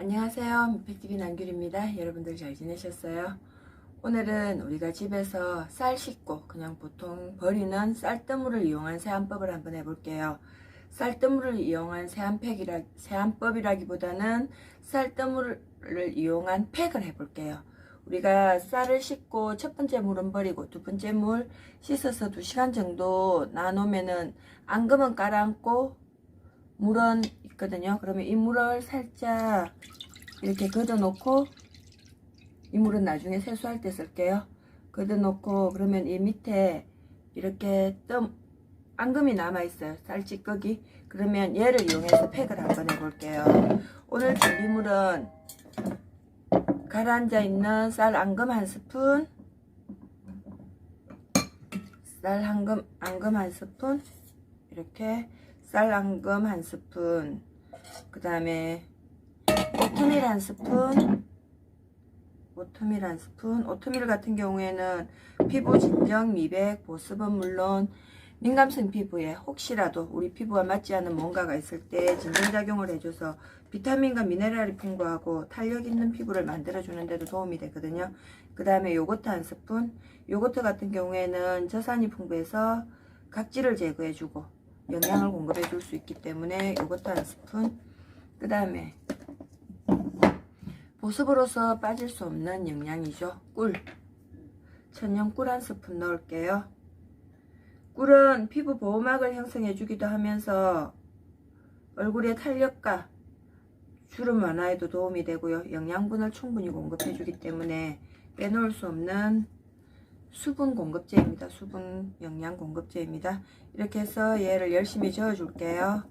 안녕하세요. 미팩TV 남규리입니다. 여러분들 잘 지내셨어요? 오늘은 우리가 집에서 쌀 씻고 그냥 보통 버리는 쌀뜨물을 이용한 세안법을 한번 해볼게요. 쌀뜨물을 이용한 세안팩이라, 세안법이라기보다는 쌀뜨물을 이용한 팩을 해볼게요. 우리가 쌀을 씻고 첫 번째 물은 버리고 두 번째 물 씻어서 두 시간 정도 놔놓으면은 앙금은 깔아앉고 물은 있거든요. 그러면 이 물을 살짝 이렇게 걷어놓고 이 물은 나중에 세수할 때 쓸게요. 걷어놓고 그러면 이 밑에 이렇게 뜸 앙금이 남아있어요. 쌀찌꺼기. 그러면 얘를 이용해서 팩을 한번 해볼게요. 오늘 준비물은 가라앉아 있는 쌀 앙금 한 스푼 쌀 앙금, 앙금 한 스푼 이렇게 쌀 앙금 한 스푼 그 다음에 오트밀 한 스푼 오트밀 한 스푼 오트밀 같은 경우에는 피부 진정 미백 보습은 물론 민감성 피부에 혹시라도 우리 피부와 맞지 않는 뭔가가 있을 때 진정작용을 해줘서 비타민과 미네랄이 풍부하고 탄력 있는 피부를 만들어주는 데도 도움이 되거든요. 그 다음에 요거트 한 스푼 요거트 같은 경우에는 저산이 풍부해서 각질을 제거해주고 영양을 공급해 줄 수 있기 때문에 요거트 한 스푼 그 다음에 보습으로서 빠질 수 없는 영양이죠. 꿀 천연 꿀 한 스푼 넣을게요. 꿀은 피부 보호막을 형성해 주기도 하면서 얼굴의 탄력과 주름 완화에도 도움이 되고요. 영양분을 충분히 공급해 주기 때문에 빼놓을 수 없는 수분 공급제입니다. 수분 영양 공급제입니다. 이렇게 해서 얘를 열심히 저어 줄게요.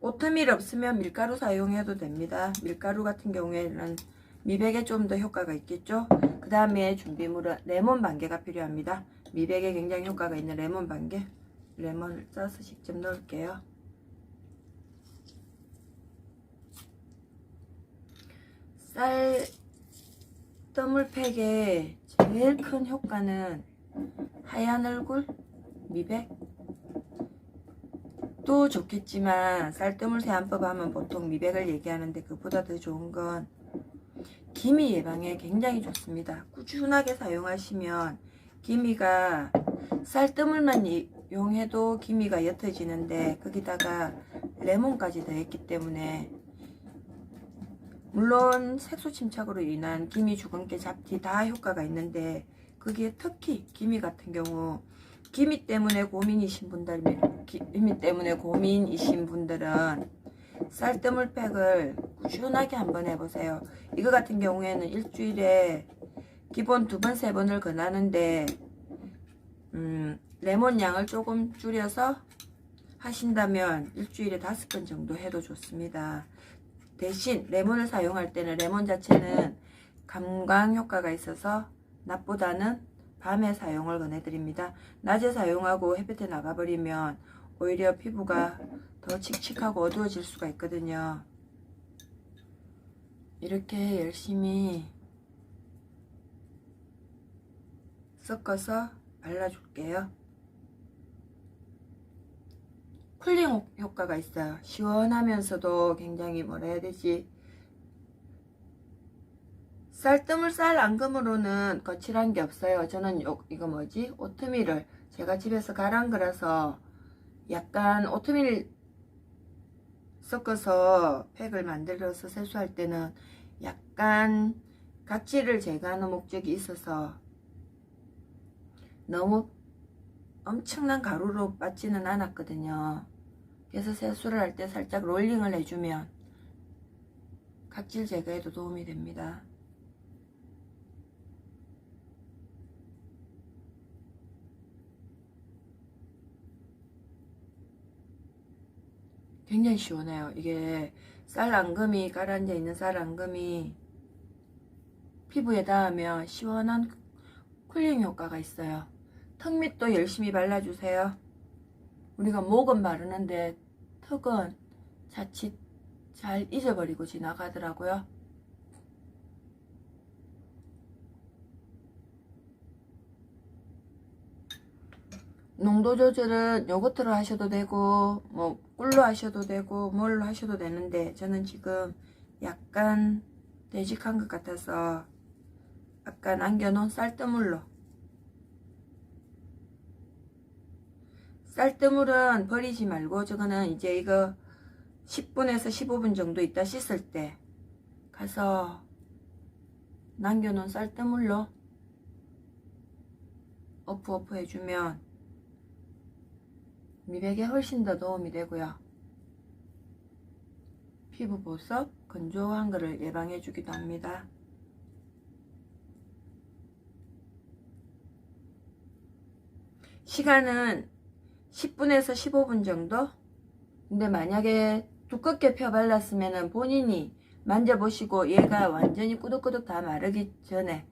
오트밀 없으면 밀가루 사용해도 됩니다. 밀가루 같은 경우에는 미백에 좀 더 효과가 있겠죠. 그 다음에 준비물은 레몬 반개가 필요합니다. 미백에 굉장히 효과가 있는 레몬 반개. 레몬을 짜서 직접 넣을게요. 쌀 떠물팩의 제일 큰 효과는 하얀 얼굴, 미백 또 좋겠지만 쌀뜨물 세안법 하면 보통 미백을 얘기하는데 그보다 더 좋은 건 기미 예방에 굉장히 좋습니다. 꾸준하게 사용하시면 기미가 쌀뜨물만 이용해도 기미가 옅어지는데 거기다가 레몬까지 더했기 때문에 물론 색소 침착으로 인한 기미 주근깨 잡티 다 효과가 있는데 거기에 특히 기미 같은 경우 기미 때문에 고민이신 분들 기미 때문에 고민이신 분들은 쌀뜨물팩을 꾸준하게 한번 해보세요. 이거 같은 경우에는 일주일에 기본 두 번, 세 번을 권하는데 음, 레몬 양을 조금 줄여서 하신다면 일주일에 다섯 번 정도 해도 좋습니다. 대신 레몬을 사용할 때는 레몬 자체는 감광 효과가 있어서 낮보다는 밤에 사용을 권해드립니다. 낮에 사용하고 햇볕에 나가버리면 오히려 피부가 더 칙칙하고 어두워질 수가 있거든요. 이렇게 열심히 섞어서 발라줄게요. 쿨링 효과가 있어요. 시원하면서도 굉장히 뭐라 해야 되지? 쌀뜨물 쌀 앙금으로는 거칠한 게 없어요. 저는 요, 이거 뭐지? 오트밀을 제가 집에서 그려서 약간 오트밀 섞어서 팩을 만들어서 세수할 때는 약간 각질을 제거하는 목적이 있어서 너무 엄청난 가루로 빠지는 않았거든요. 그래서 세수를 할 때 살짝 롤링을 해주면 각질 제거에도 도움이 됩니다. 굉장히 시원해요. 이게 쌀 앙금이 가라앉아 있는 쌀 앙금이 피부에 닿으면 시원한 쿨링 효과가 있어요. 턱 밑도 열심히 발라주세요. 우리가 목은 바르는데 턱은 자칫 잘 잊어버리고 지나가더라고요. 농도 조절은 요거트로 하셔도 되고 뭐 꿀로 하셔도 되고 뭘로 하셔도 되는데 저는 지금 약간 되직한 것 같아서 아까 남겨놓은 쌀뜨물로 쌀뜨물은 버리지 말고 저거는 이제 이거 10분에서 15분 정도 있다 씻을 때 가서 남겨놓은 쌀뜨물로 어프 어프 해주면 미백에 훨씬 더 도움이 되고요. 피부 보습, 건조한 것을 예방해 주기도 합니다. 시간은 10분에서 15분 정도? 근데 만약에 두껍게 펴 발랐으면 본인이 만져보시고 얘가 완전히 꾸덕꾸덕 다 마르기 전에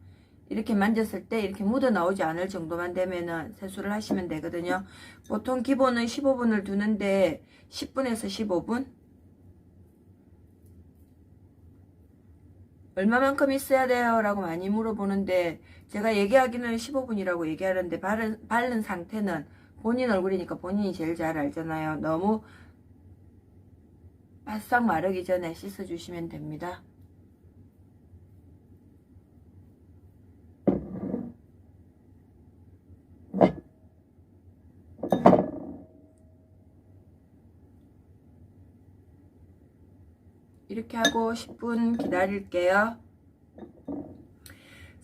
이렇게 만졌을 때 이렇게 묻어 나오지 않을 정도만 되면은 세수를 하시면 되거든요. 보통 기본은 15분을 두는데 10분에서 15분? 얼마만큼 있어야 돼요? 라고 많이 물어보는데 제가 얘기하기는 15분이라고 얘기하는데 바른, 바른 상태는 본인 얼굴이니까 본인이 제일 잘 알잖아요. 너무 바싹 마르기 전에 씻어주시면 됩니다. 이렇게 하고 10분 기다릴게요.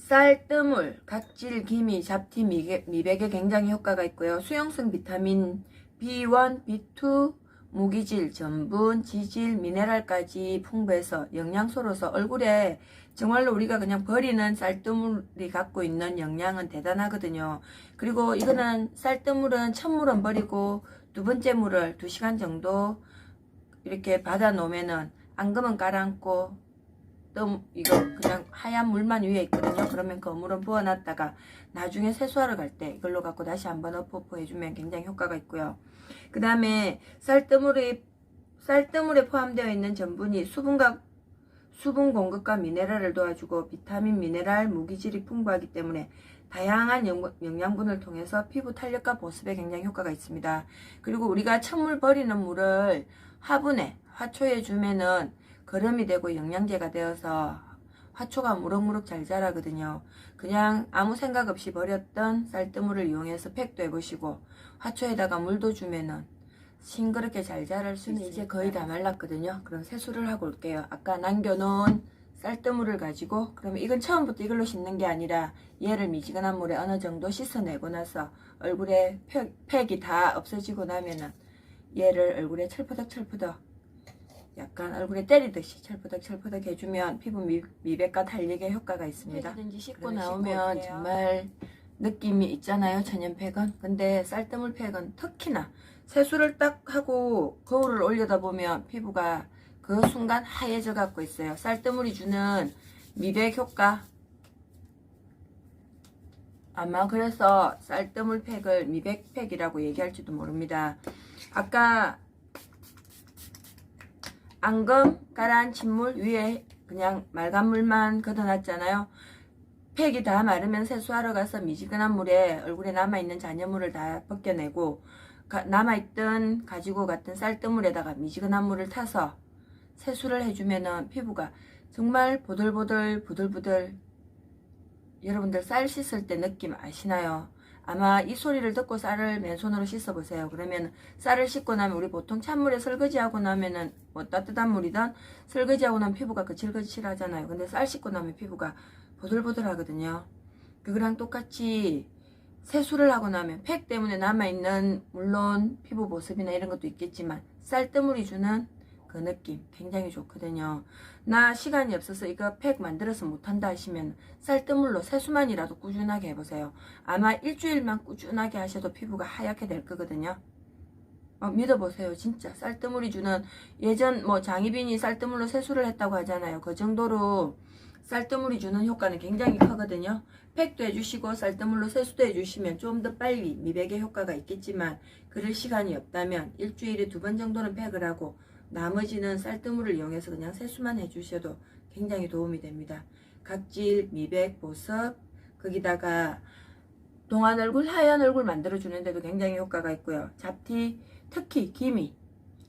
쌀 뜨물, 각질, 기미, 잡티, 미백에 굉장히 효과가 있고요. 수용성 비타민 B1, B2, 무기질, 전분, 지질, 미네랄까지 풍부해서 영양소로서 얼굴에 정말로 우리가 그냥 버리는 쌀뜨물이 갖고 있는 영양은 대단하거든요. 그리고 이거는 쌀뜨물은 첫 물은 버리고 두 번째 물을 2시간 정도 이렇게 받아 놓으면은 앙금은 깔아앉고 또 이거 그냥 하얀 물만 위에 있거든요. 그러면 그 물은 부어놨다가 나중에 세수하러 갈 때 이걸로 갖고 다시 한번 어퍼퍼 해주면 굉장히 효과가 있고요. 그 다음에 쌀뜨물에 쌀뜨물에 포함되어 있는 전분이 수분과 수분 공급과 미네랄을 도와주고 비타민, 미네랄, 무기질이 풍부하기 때문에 다양한 영, 영양분을 통해서 피부 탄력과 보습에 굉장히 효과가 있습니다. 그리고 우리가 찬물 버리는 물을 화분에 화초에 주면은 거름이 되고 영양제가 되어서 화초가 무럭무럭 잘 자라거든요. 그냥 아무 생각 없이 버렸던 쌀뜨물을 이용해서 팩도 해보시고 화초에다가 물도 주면은 싱그럽게 잘 자랄 수는 이제 거의 다 말랐거든요. 그럼 세수를 하고 올게요. 아까 남겨놓은 쌀뜨물을 가지고 그러면 이건 처음부터 이걸로 씻는 게 아니라 얘를 미지근한 물에 어느 정도 씻어내고 나서 얼굴에 팩, 팩이 다 없어지고 나면은 얘를 얼굴에 철푸덕 약간 얼굴에 때리듯이 철푸덕 철푸덕 해주면 피부 미, 미백과 탄력에 효과가 있습니다. 든지 씻고 씻고 나오면 올게요. 정말 느낌이 있잖아요 천연팩은. 근데 쌀뜨물 팩은 특히나 세수를 딱 하고 거울을 올려다 보면 피부가 그 순간 하얘져 갖고 있어요. 쌀뜨물이 주는 미백 효과 아마 그래서 쌀뜨물 팩을 미백팩이라고 얘기할지도 모릅니다. 아까 앙금 가라앉힌 물 위에 그냥 맑은 물만 걷어놨잖아요. 팩이 다 마르면 세수하러 가서 미지근한 물에 얼굴에 남아있는 잔여물을 다 벗겨내고 가- 남아있던 가지고 갔던 쌀뜨물에다가 미지근한 물을 타서 세수를 해주면은 피부가 정말 보들보들 부들부들 여러분들 쌀 씻을 때 느낌 아시나요? 아마 이 소리를 듣고 쌀을 맨손으로 씻어 보세요. 그러면 쌀을 씻고 나면 우리 보통 찬물에 설거지하고 나면은 뭐 따뜻한 물이든 설거지하고 나면 피부가 거칠거칠하잖아요. 근데 쌀 씻고 나면 피부가 보들보들 하거든요. 그거랑 똑같이 세수를 하고 나면 팩 때문에 남아있는 물론 피부 보습이나 이런 것도 있겠지만 쌀뜨물이 주는 그 느낌 굉장히 좋거든요. 나 시간이 없어서 이거 팩 만들어서 못한다 하시면 쌀뜨물로 세수만이라도 꾸준하게 해보세요. 아마 일주일만 꾸준하게 하셔도 피부가 하얗게 될 거거든요. 어, 믿어보세요. 진짜 쌀뜨물이 주는 예전 뭐 장희빈이 쌀뜨물로 세수를 했다고 하잖아요. 그 정도로 쌀뜨물이 주는 효과는 굉장히 크거든요. 팩도 해주시고 쌀뜨물로 세수도 해주시면 좀 더 빨리 미백의 효과가 있겠지만 그럴 시간이 없다면 일주일에 두 번 정도는 팩을 하고 나머지는 쌀뜨물을 이용해서 그냥 세수만 해주셔도 굉장히 도움이 됩니다. 각질, 미백, 보습, 거기다가 동안 얼굴, 하얀 얼굴 만들어주는데도 굉장히 효과가 있고요. 잡티, 특히 기미,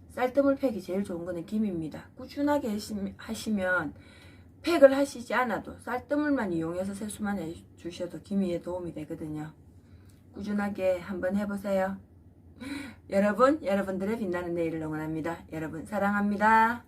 쌀뜨물 팩이 제일 좋은 거는 김입니다. 꾸준하게 하시- 하시면 팩을 하시지 않아도 쌀뜨물만 이용해서 세수만 해주셔도 기미에 도움이 되거든요. 꾸준하게 한번 해보세요. 여러분, 여러분들의 빛나는 내일을 응원합니다. 여러분, 사랑합니다.